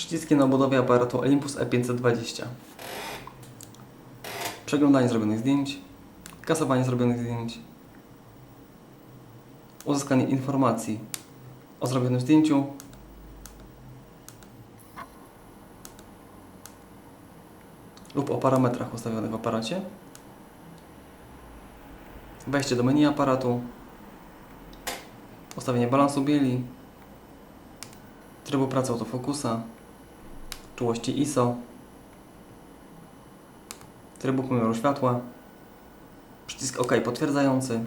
Przyciski na obudowie aparatu Olympus E E520. Przeglądanie zrobionych zdjęć. Kasowanie zrobionych zdjęć. Uzyskanie informacji o zrobionym zdjęciu. Lub o parametrach ustawionych w aparacie. Wejście do menu aparatu. Ustawienie balansu bieli. Trybu pracy autofokusa. Czułości ISO. Trybu pomiaru światła. Przycisk OK potwierdzający.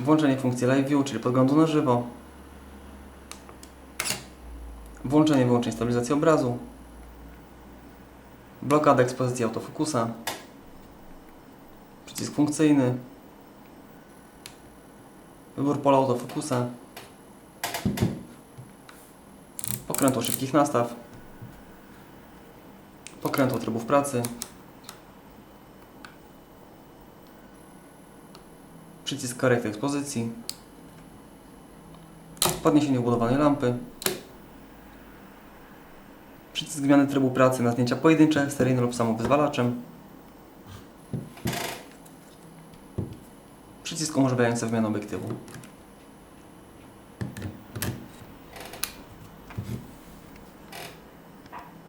Włączenie funkcji Live View, czyli podglądu na żywo. Włączenie wyłączenie stabilizacji obrazu. Blokada ekspozycji autofokusa. Przycisk funkcyjny. Wybór pola autofokusa. Pokrętło szybkich nastaw. Pokrętło trybów pracy. Przycisk korekty ekspozycji. Podniesienie wbudowanej lampy. Przycisk zmiany trybu pracy na zdjęcia pojedyncze, seryjne lub samowyzwalaczem. Przycisk umożliwiający wymianę obiektywu.